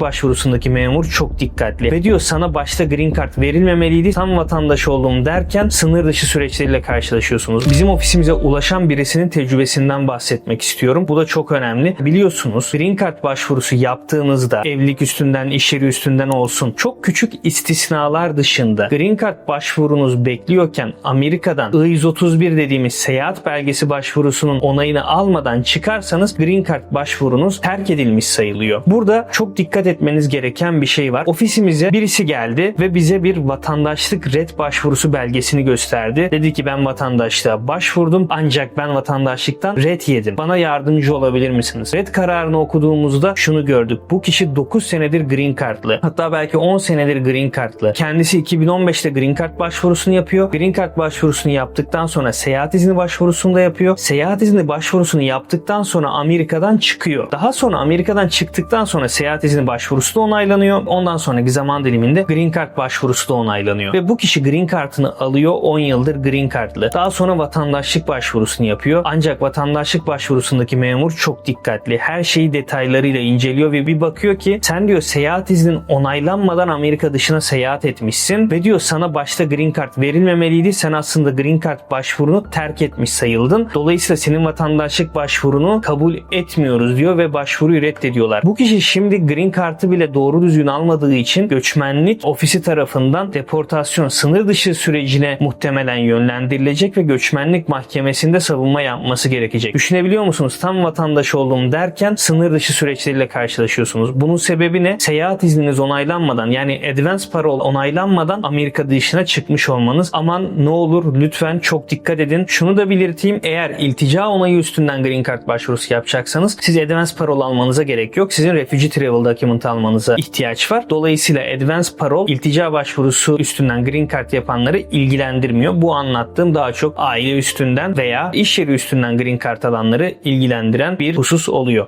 başvurusundaki memur çok dikkatli ve diyor sana başta green card verilmemeliydi tam vatandaş oldum derken sınır dışı süreçleriyle karşılaşıyorsunuz. Bizim ofisimize ulaşan birisinin tecrübesinden bahsetmek istiyorum. Bu da çok önemli. Biliyorsunuz green card başvurusu yaptığınızda evlilik üstünden, iş yeri üstünden olsun çok küçük istisnalar dışında green card başvurunuz bekliyorken Amerika'dan I-131 dediğimiz seyahat belgesi başvurusunun onayını almadan çıkarsanız green card başvurunuz terk edilmiş sayılıyor. Burada çok dikkat etmeniz gereken bir şey var. Ofisimize birisi geldi ve bize bir vatandaşlık red başvurusu belgesini gösterdi. Dedi ki ben vatandaşlığa başvurdum ancak ben vatandaşlıktan red yedim. Bana yardımcı olabilir misiniz? Red kararını okuduğumuzda şunu gördük. Bu kişi 9 senedir green cardlı. Hatta belki 10 senedir green cardlı. Kendisi 2015'te green card başvurusunu yapıyor. Green card başvurusunu yaptıktan sonra seyahat izni başvurusunu da yapıyor. Seyahat izni başvurusunu yaptıktan sonra Amerika'dan çıkıyor. Daha sonra Amerika'dan çıktıktan sonra seyahat izni başvurusu da onaylanıyor. Ondan sonraki zaman diliminde green card başvurusu da onaylanıyor. Ve bu kişi green card'ını alıyor 10 yıldır green cardlı. Daha sonra vatandaşlık başvurusunu yapıyor. Ancak vatandaşlık başvurusundaki memur çok dikkatli. Her şeyi detaylarıyla inceliyor ve bir bakıyor ki sen diyor seyahat iznin onaylanmadan Amerika dışına seyahat etmişsin ve diyor sana başta green card verilmemeliydi. Sen aslında green card başvurunu terk etmiş sayıldın. Dolayısıyla senin vatandaşlık başvurunu kabul etmiyoruz diyor ve başvuruyu reddediyorlar. Bu kişi şimdi green card'ı bile doğru düzgün almadığı için göçmenlik ofisi tarafından deportasyon sınır dışı sürecine muhtemelen yönlendirilecek ve göçmenlik mahkemesinde savunma yapması gerekecek. Düşünebiliyor musunuz? Tam vatandaş oldum derken sınır dışı süreçleriyle karşılaşıyorsunuz. Bunun sebebi ne? Seyahat izniniz onaylanmadan yani advance parol onaylanmadan Amerika dışına çıkmış olmanız. Aman ne olur lütfen çok dikkat edin. Şunu da belirteyim. Eğer iltica onayı üstünden green card başvurusu yapacaksanız siz advance parol almanıza gerek yok. Sizin refugee travel document almanıza ihtiyaç var. Dolayısıyla advance parol iltica başvurusu üstünden green card yapanları ilgilendirmiyor. Bu anlattığım daha çok aile üstünden veya iş yeri üstünden green card alanları ilgilendiren bir husus oluyor.